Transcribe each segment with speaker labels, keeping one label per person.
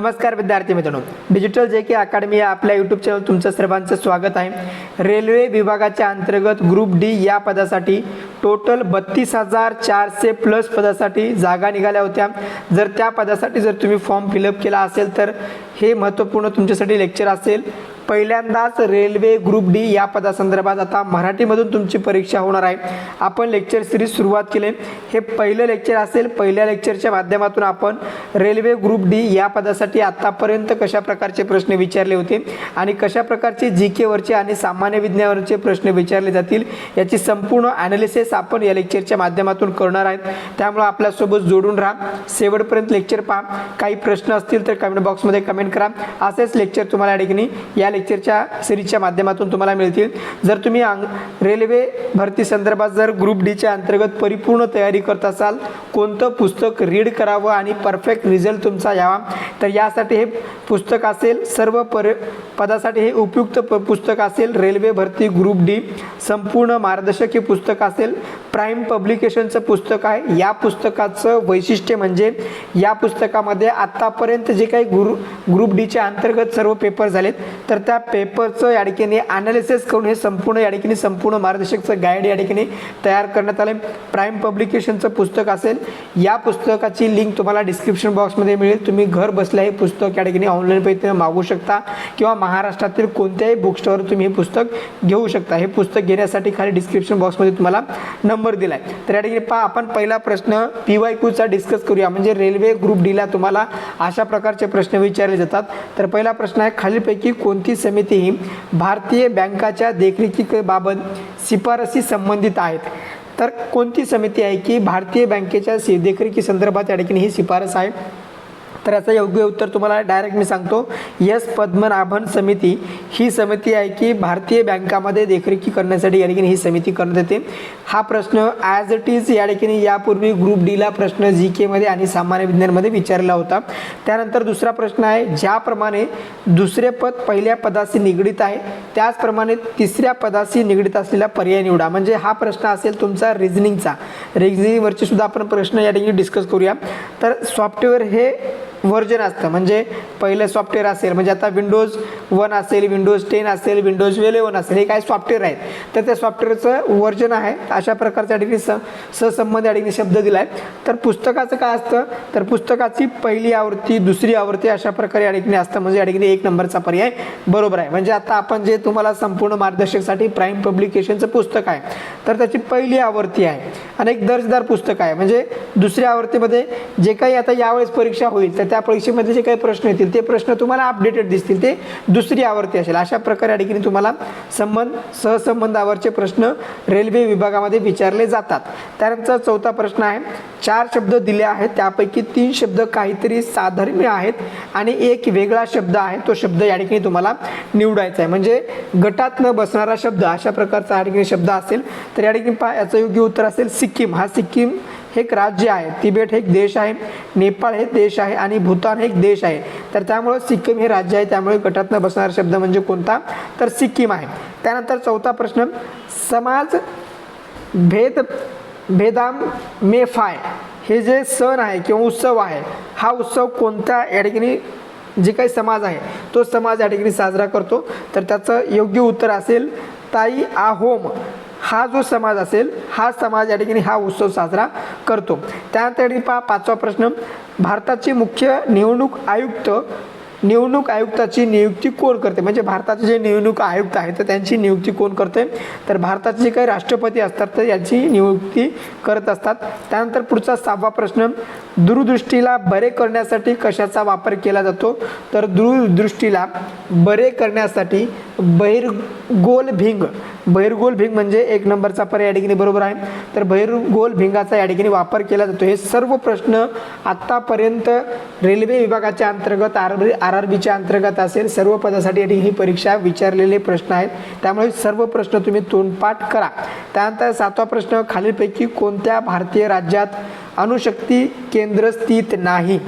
Speaker 1: नमस्कार विद्यार्थी मित्रांनो. डिजिटल जे के अकॅडमी या आपल्या यूट्यूब चॅनल तुमचं सर्वांचं स्वागत आहे. रेल्वे विभागाच्या अंतर्गत ग्रुप डी या पदासाठी टोटल बत्तीस हजार चारशे प्लस पदासाठी जागा निघाल्या होत्या. जर त्या पदासाठी जर तुम्ही फॉर्म फिलअप केला असेल तर हे महत्त्वपूर्ण तुमच्यासाठी लेक्चर असेल. पहिल्यांदाच रेल्वे ग्रुप डी या पदासंदर्भात आता मराठीमधून तुमची परीक्षा होणार आहे. आपण लेक्चर सिरीज सुरुवात केले. हे पहिलं लेक्चर असेल. पहिल्या लेक्चरच्या माध्यमातून आपण रेल्वे ग्रुप डी या पदासाठी आत्तापर्यंत कशा प्रकारचे प्रश्न विचारले होते आणि कशा प्रकारचे जी केवरचे आणि सामान्य विज्ञानावरचे प्रश्न विचारले जातील याची संपूर्ण ॲनालिसिस आपण या लेक्चरच्या माध्यमातून करणार आहेत. त्यामुळे आपल्यासोबत जोडून राहा. शेवटपर्यंत लेक्चर पहा. काही प्रश्न असतील तर कमेंट बॉक्समध्ये कमेंट करा. असेच लेक्चर तुम्हाला या ठिकाणी या लेक्चरच्या सिरीजच्या माध्यमातून तुम्हाला मिळतील. जर तुम्ही अंग रेल्वे भरती संदर्भात जर ग्रुप डीच्या अंतर्गत परिपूर्ण तयारी करत असाल कोणतं पुस्तक रीड करावं आणि परफेक्ट रिझल्ट तुमचा यावा तर यासाठी हे पुस्तक असेल सर्व पर पदासाठी हे उपयुक्त प पुस्तक असेल रेल्वे भरती ग्रुप डी. संपूर्ण मार्गदर्शक हे पुस्तक असेल प्राईम पब्लिकेशनचं पुस्तक आहे. या पुस्तकाचं वैशिष्ट्य म्हणजे या पुस्तकामध्ये आत्तापर्यंत जे काही गुरु ग्रुप डीच्या अंतर्गत सर्व पेपर झालेत तर त्या पेपरचं या ठिकाणी ॲनालिसिस करून हे संपूर्ण या ठिकाणी संपूर्ण मार्गदर्शकचं गाईड या ठिकाणी तयार करण्यात आलं प्राईम पब्लिकेशनचं पुस्तक असेल या पुस्तकाची लिंक तुम्हाला डिस्क्रिप्शन बॉक्समध्ये मिळेल. तुम्ही घर बसल्या हे पुस्तक या ठिकाणी ऑनलाईन पैसे मागू शकता किंवा महाराष्ट्रातील कोणत्याही बुक स्टोअर तुम्ही हे पुस्तक घेऊ शकता. हे पुस्तक घेण्यासाठी खाली डिस्क्रिप्शन बॉक्समध्ये तुम्हाला नंबर दिला आहे तर या ठिकाणी पहा आपण पहिला प्रश्न पी वाय क्यूचा डिस्कस करूया. म्हणजे रेल्वे ग्रुप डीला तुम्हाला अशा प्रकारचे प्रश्न विचारले जातात. तर पहिला प्रश्न आहे खालीलपैकी कोणती समिती ही भारतीय बँकाच्या देखरेखीबाबत शिफारसी संबंधित आहेत? तर कोणती समिती आहे की भारतीय बँकेच्या देखरेखी संदर्भात या ठिकाणी ही शिफारस आहे? तर याचं योग्य उत्तर तुम्हाला डायरेक्ट मी सांगतो. यस पद्मनाभन समिती. ही समिती आहे की भारतीय बँकामध्ये देखरेखी करण्यासाठी या ठिकाणी ही समिती करण्यात येते. हा प्रश्न ॲज इट इज या ठिकाणी यापूर्वी ग्रुप डीला प्रश्न जी केमध्ये आणि सामान्य विज्ञानमध्ये विचारला होता. त्यानंतर दुसरा प्रश्न आहे ज्याप्रमाणे दुसरे पद पहिल्या पदाशी निगडीत आहे त्याचप्रमाणे तिसऱ्या पदाशी निगडीत असलेला पर्याय निवडा. म्हणजे हा प्रश्न असेल तुमचा रिझनिंगचा रिझनिंगवरचे सुद्धा आपण प्रश्न या ठिकाणी डिस्कस करूया. तर सॉफ्टवेअर हे व्हर्जन असतं. म्हणजे पहिलं सॉफ्टवेअर असेल म्हणजे आता विंडोज वन असेल विंडोज टेन असेल विंडोज इलेवन असेल हे काय सॉफ्टवेअर आहेत? तर त्या सॉफ्टवेअरचं व्हर्जन आहे. अशा प्रकारच्या ठिकाणी स सहसंबंध या ठिकाणी शब्द दिला आहे तर पुस्तकाचं काय असतं? तर पुस्तकाची पहिली आवृत्ती दुसरी आवृत्ती अशा प्रकारे या ठिकाणी असतं. म्हणजे या ठिकाणी एक नंबरचा पर्याय बरोबर आहे. म्हणजे आता आपण जे तुम्हाला संपूर्ण मार्गदर्शकसाठी प्राईम पब्लिकेशनचं पुस्तक आहे तर त्याची पहिली आवृत्ती आहे. आणि एक दर्जदार पुस्तक आहे. म्हणजे दुसऱ्या आवृत्तीमध्ये जे काही आता यावेळेस परीक्षा होईल तर त्या परीक्षेमध्ये जे काही प्रश्न येतील ते प्रश्न तुम्हाला अपडेटेड दिसतील ते दुसरी आवर्ती असेल. अशा प्रकारे या ठिकाणी तुम्हाला संबंध सहसंबंधावरचे प्रश्न रेल्वे विभागामध्ये विचारले जातात. त्यानंतर चौथा प्रश्न आहे चार शब्द दिले आहेत त्यापैकी तीन शब्द काहीतरी साधर्म्य आहेत आणि एक वेगळा शब्द आहे तो शब्द या ठिकाणी तुम्हाला निवडायचा आहे. म्हणजे गटात न बसणारा शब्द अशा प्रकारचा या ठिकाणी शब्द असेल तर या ठिकाणी पहा याचं योग्य उत्तर असेल सिक्कीम. हा सिक्कीम एक राज्य आहे. तिबेट हे एक देश आहे. नेपाळ हे देश आहे. आणि भूतान हे एक देश आहे. तर त्यामुळं सिक्कीम हे राज्य आहे. त्यामुळे गटातनं बसणारा शब्द म्हणजे कोणता? तर सिक्कीम आहे. त्यानंतर चौथा प्रश्न समाज भेद भेदाम मेफाय हे जे सण आहे किंवा उत्सव आहे हा उत्सव कोणत्या या ठिकाणी जे काही समाज आहे तो समाज या ठिकाणी साजरा करतो. तर त्याचं योग्य उत्तर असेल ताई आहोम हा जो समाज असेल हा समाज या ठिकाणी हा उत्सव साजरा करतो. त्यानंतर या ठिकाणी पहा पाचवा प्रश्न. भारताचे मुख्य निवडणूक आयुक्त निवडणूक आयुक्ताची नियुक्ती कोण करते? म्हणजे भारताचे जे निवडणूक आयुक्त आहेत तर त्यांची नियुक्ती कोण करते? तर भारताचे जे काही राष्ट्रपती असतात तर यांची नियुक्ती करत असतात. त्यानंतर पुढचा सहावा प्रश्न. दूरदृष्टीला बरे करण्यासाठी कशाचा वापर केला जातो? तर दूरदृष्टीला बरे करण्यासाठी बहिर्गोल भिंग बहिरगोल भिंग म्हणजे एक नंबरचा पर्याय या ठिकाणी बरोबर आहे. तर बहिरगोल भिंगाचा या ठिकाणी वापर केला जातो. हे सर्व प्रश्न आत्तापर्यंत रेल्वे विभागाच्या अंतर्गत आर आर आर बीच्या अंतर्गत असेल सर्व पदासाठी या ठिकाणी ही परीक्षा विचारलेले प्रश्न आहेत. त्यामुळे सर्व प्रश्न तुम्ही तोंडपाठ करा. त्यानंतर सातवा प्रश्न खालीलपैकी कोणत्या भारतीय राज्यात अणुशक्ती केंद्र स्थित नाही?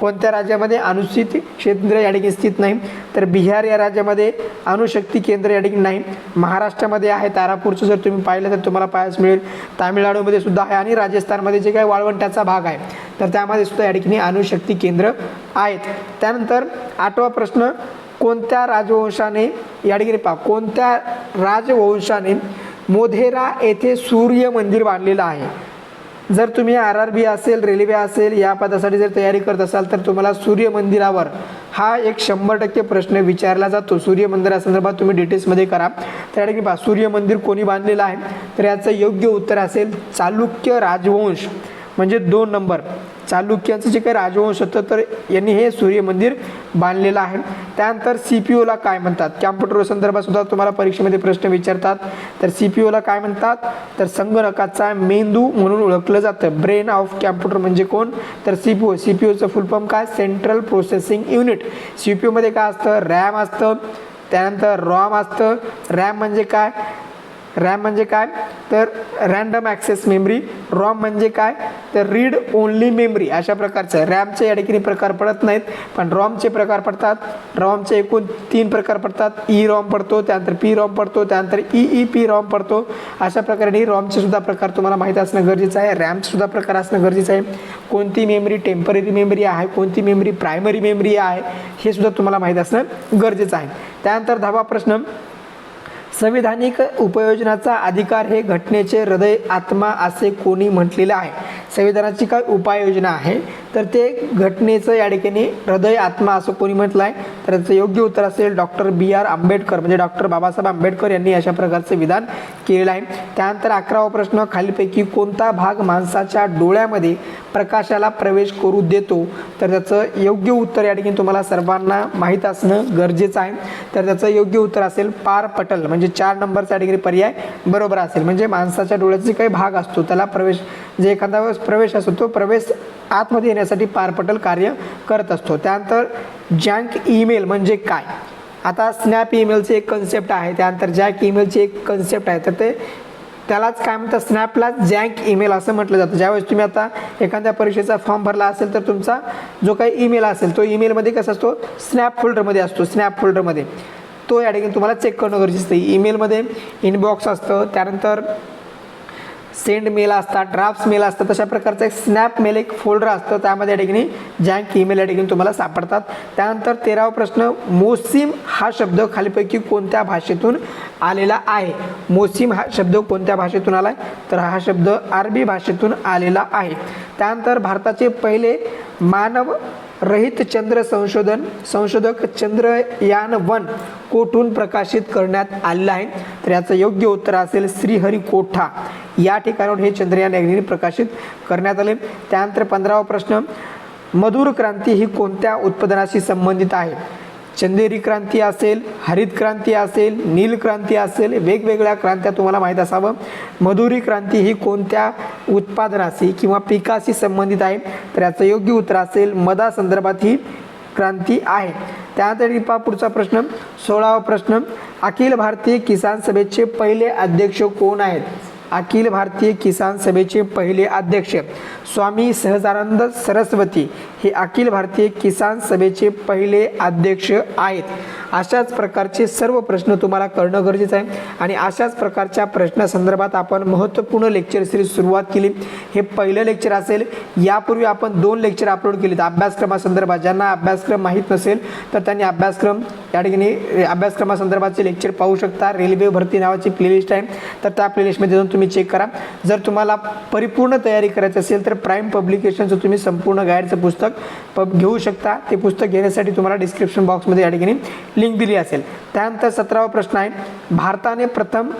Speaker 1: कोणत्या राज्यामध्ये अनुसूचित क्षेत्र या ठिकाणी स्थित नाही? तर बिहार या राज्यामध्ये अणुशक्ती केंद्र या ठिकाणी नाही. महाराष्ट्रामध्ये आहे तारापूरचं जर तुम्ही पाहिलं तर तुम्हाला पाहायला मिळेल. तामिळनाडूमध्ये सुद्धा आहे आणि राजस्थानमध्ये जे काही वाळवंटाचा भाग आहे तर त्यामध्ये सुद्धा या ठिकाणी अणुशक्ती केंद्र आहेत. त्यानंतर आठवा प्रश्न कोणत्या राजवंशाने या ठिकाणी पहा कोणत्या राजवंशाने मोधेरा येथे सूर्य मंदिर बांधलेलं आहे? जर तुम्ही आर आर बी असेल रेल्वे असेल या पदासाठी जर तयारी करत असाल तर तुम्हाला सूर्य मंदिरावर हा एक शंभर टक्के प्रश्न विचारला जातो. सूर्य मंदिरासंदर्भात तुम्ही डिटेल्समध्ये करा. त्या ठिकाणी पहा सूर्य मंदिर कोणी बांधलेलं आहे? तर याचं योग्य उत्तर असेल चालुक्य राजवंश. म्हणजे दोन नंबर चालुक्यांचं जे काही राजवंश होतं तर यांनी हे सूर्य मंदिर बांधलेलं आहे. त्यानंतर सी पी ओला काय म्हणतात? कॅम्प्युटर संदर्भात सुद्धा तुम्हाला परीक्षेमध्ये प्रश्न विचारतात. तर सी पी ओला काय म्हणतात? तर संगणकाचा मेंदू म्हणून ओळखलं जातं. ब्रेन ऑफ कॅम्प्युटर म्हणजे कोण? तर C P U C P ओचं full form काय? Central processing unit C P ओमध्ये काय असतं? रॅम असतं. त्यानंतर रॉम असतं. रॅम म्हणजे काय? रॅम म्हणजे काय? तर रँडम ॲक्सेस मेमरी रॉम म्हणजे काय? तर रीड ओनली मेमरी अशा प्रकारचं. रॅमचे या ठिकाणी प्रकार पडत नाहीत पण रॉमचे प्रकार पडतात. रॉमचे एकूण तीन प्रकार पडतात. ई रॉम पडतो त्यानंतर पी रॉम पडतो त्यानंतर ई ई पी रॉम पडतो. अशा प्रकारे रॉमचे सुद्धा प्रकार तुम्हाला माहीत असणं गरजेचं आहे. रॅमचे सुद्धा प्रकार असणं गरजेचं आहे. कोणती मेमरी टेंपररी मेमरी आहे कोणती मेमरी प्रायमरी मेमरी आहे हे सुद्धा तुम्हाला माहीत असणं गरजेचं आहे. त्यानंतर दहावा प्रश्न संविधानिक उपयोजनाचा अधिकार हे घटनेचे हृदय आत्मा असे कोणी म्हटलेलं आहे? संविधानाची काय उपाययोजना आहे? तर ते घटनेचं या ठिकाणी हृदय आत्मा असं कोणी म्हटलं आहे तर त्याचं योग्य उत्तर असेल डॉक्टर बी आर आंबेडकर. म्हणजे डॉक्टर बाबासाहेब आंबेडकर यांनी अशा प्रकारचं विधान केलेलं आहे. त्यानंतर अकरावा प्रश्न खालीपैकी कोणता भाग माणसाच्या डोळ्यामध्ये प्रकाशाला प्रवेश करू देतो? तर त्याचं योग्य उत्तर या ठिकाणी तुम्हाला सर्वांना माहीत असणं गरजेचं आहे. तर त्याचं योग्य उत्तर असेल पार पटल. म्हणजे चार नंबरचा या ठिकाणी पर्याय बरोबर असेल. म्हणजे माणसाच्या डोळ्याचा जे काही भाग असतो त्याला प्रवेश जे एखादा वेळेस प्रवेश असतो तो प्रवेश आतमध्ये देण्यासाठी पारपटल कार्य करत असतो. त्यानंतर जँक ईमेल म्हणजे काय? आता स्नॅप ईमेलची एक कन्सेप्ट आहे. त्यानंतर जॅक ईमेलची एक कन्सेप्ट आहे. तर ते त्यालाच काय म्हणतात? स्नॅपला जँक ईमेल असं म्हटलं जातं. ज्यावेळेस तुम्ही आता एखाद्या परीक्षेचा फॉर्म भरला असेल तर तुमचा जो काही ईमेल असेल तो ईमेलमध्ये कसा असतो? स्नॅप फोल्डरमध्ये असतो. स्नॅप फोल्डरमध्ये तो या ठिकाणी तुम्हाला चेक करणं गरजेचं आहे. ईमेलमध्ये इनबॉक्स असतं. त्यानंतर सेंड मेल असतात ड्राफ्ट मेल असतात तशा प्रकारचं एक स्नॅप मेल एक फोल्डर असतं. त्यामध्ये या ठिकाणी जँक ईमेल या ठिकाणी तुम्हाला सापडतात. त्यानंतर तेरावा प्रश्न मोसिम हा शब्द खालीपैकी कोणत्या भाषेतून आलेला आहे? मोसिम हा शब्द कोणत्या भाषेतून आला आहे तर हा शब्द अरबी भाषेतून आलेला आहे. त्यानंतर भारताचे पहिले मानव रहित चंद्र संशोधन संशोधक चंद्रयान वन कोठून प्रकाशित करण्यात आलेलं आहे? तर याचं योग्य उत्तर असेल श्रीहरिकोठा. या ठिकाणावर हे चंद्रयान अग्नी प्रकाशित करण्यात आले. त्यानंतर पंधरावा प्रश्न मधुर क्रांती ही कोणत्या उत्पादनाशी संबंधित आहे? चंदेरी क्रांती असेल हरित क्रांती असेल नील क्रांती असेल वेगवेगळ्या क्रांत्या तुम्हाला माहीत असावं. मधुरी क्रांती ही कोणत्या उत्पादनाशी किंवा पिकाशी संबंधित आहे? तर याचं योग्य उत्तर असेल मदा संदर्भात ही क्रांती आहे. त्यानंतर पहा पुढचा प्रश्न. सोळावा प्रश्न. अखिल भारतीय किसान सभेचे पहिले अध्यक्ष कोण आहेत? अखिल भारतीय किसान सभेचे पहिले अध्यक्ष स्वामी सहजानंद सरस्वती हे अखिल भारतीय किसान सभेचे पहिले अध्यक्ष आहेत. अशाच प्रकारचे सर्व प्रश्न तुम्हाला करणं गरजेचं आहे. आणि अशाच प्रकारच्या प्रश्नासंदर्भात आपण महत्त्वपूर्ण लेक्चर सिरीज सुरुवात केली. हे पहिलं लेक्चर असेल यापूर्वी आपण दोन लेक्चर अपलोड केलेत. अभ्यासक्रमासंदर्भात ज्यांना अभ्यासक्रम माहीत नसेल तर त्यांनी अभ्यासक्रम या ठिकाणी अभ्यासक्रमासंदर्भातचे लेक्चर पाहू शकता. रेल्वे भरती नावाची प्लेलिस्ट आहे. तर त्या प्लेलिस्टमध्ये जाऊन तुम्ही चेक करा. जर तुम्हाला परिपूर्ण तयारी करायची असेल तर प्राईम पब्लिकेशनचं तुम्ही संपूर्ण गाईडचं पुस्तक पब घेऊ शकता. ते पुस्तक घेण्यासाठी तुम्हाला डिस्क्रिप्शन बॉक्समध्ये या ठिकाणी लिंक दिली असेल. त्यानंतर सतरावा प्रश्न आहे. भारताने प्रथम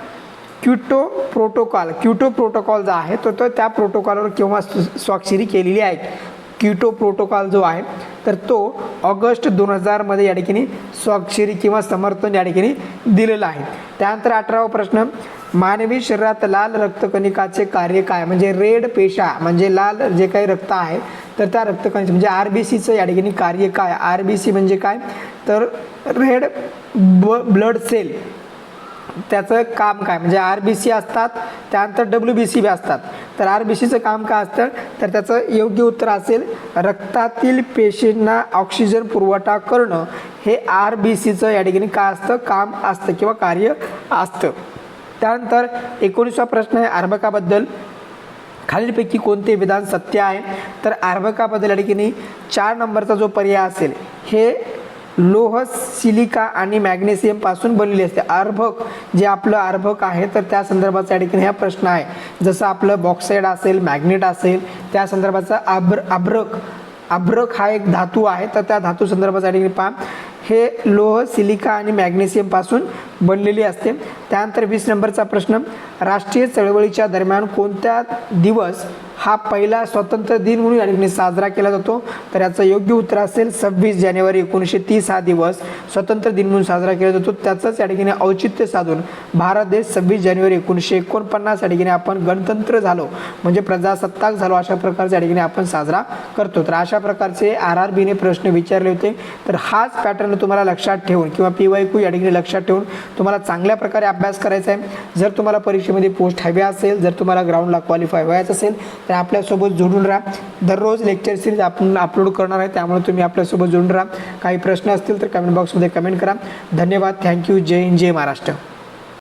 Speaker 1: क्युटो प्रोटोकॉल क्युटो प्रोटोकॉल जो आहे तो तो त्या प्रोटोकॉलवर केव्हा स्वाक्षरी केलेली आहे? क्युटो प्रोटोकॉल जो आहे तर तो ऑगस्ट दोन हजारमध्ये या ठिकाणी स्वाक्षरी किंवा समर्थन या ठिकाणी दिलेलं आहे. त्यानंतर अठरावा प्रश्न मानवी शरीरात लाल रक्तकणिकाचे कार्य काय? म्हणजे रेड पेशा म्हणजे लाल जे काही रक्त आहे तर त्या रक्तकणिका म्हणजे आर बी सीचं या ठिकाणी कार्य काय? आर बी सी म्हणजे काय? तर रेड ब ब्लड सेल त्याचं काम काय? म्हणजे आर बी सी असतात त्यानंतर डब्ल्यू बी सी बी असतात. तर आर बी सीचं काम काय असतं? तर त्याचं योग्य उत्तर असेल रक्तातील पेशींना ऑक्सिजन पुरवठा करणं. हे आर बी सीचं या ठिकाणी काय असतं? काम असतं किंवा कार्य असतं. त्यानंतर एकोणीसवा प्रश्न आहे अर्भकाबद्दल खालीलपैकी कोणते विधान सत्य आहे? तर अर्भकाबद्दल या ठिकाणी चार नंबरचा जो पर्याय असेल हे लोह सिलिका आणि मॅग्नेशियमपासून असते. अर्भक जे आपलं अर्भक आहे तर त्या संदर्भाचा या ठिकाणी हा प्रश्न आहे. जसं आपलं बॉक्साईड असेल मॅग्नेट असेल त्या संदर्भाचा आब्र आभ्रक आभ्रक हा एक धातू आहे तर त्या धातू संदर्भाचा या ठिकाणी पहा. हे लोह सिलिका आणि मॅग्नेशियमपासून बनलेली असते. त्यानंतर वीस नंबरचा प्रश्न राष्ट्रीय चळवळीच्या दरम्यान कोणत्या दिवस हा पहिला स्वातंत्र्य दिन म्हणून या ठिकाणी साजरा केला जातो. तर याचं योग्य उत्तर असेल सव्वीस जानेवारी एकोणीसशे तीस हा दिवस. स्वतंत्र दिन म्हणून साजरा केला जातो. त्याचंच या ठिकाणी औचित्य साधून भारत देश सव्वीस जानेवारी एकोणीसशे एकोणपन्नास या ठिकाणी आपण गणतंत्र झालो. म्हणजे प्रजासत्ताक झालो अशा प्रकारच्या या ठिकाणी आपण साजरा करतो. तर अशा प्रकारचे आर आर बीने प्रश्न विचारले होते. तर हाच पॅटर्न तुम्हाला लक्षात ठेवून किंवा पी वाय क्यू या ठिकाणी लक्षात ठेवून तुम्हाला चांगल्या प्रकारे अभ्यास करायचा आहे. जर तुम्हाला परीक्षेमध्ये पोस्ट हवी असेल जर तुम्हाला ग्राउंडला क्वालिफाय व्हायचं असेल तर आपल्यासोबत जोडून राहा. दररोज लेक्चर सिरीज आपण अपलोड करणार आहे त्यामुळे तुम्ही आपल्यासोबत जोडून राहा. काही प्रश्न असतील तर कमेंट बॉक्समध्ये कमेंट करा. धन्यवाद. थँक्यू जय हिंद जय महाराष्ट्र.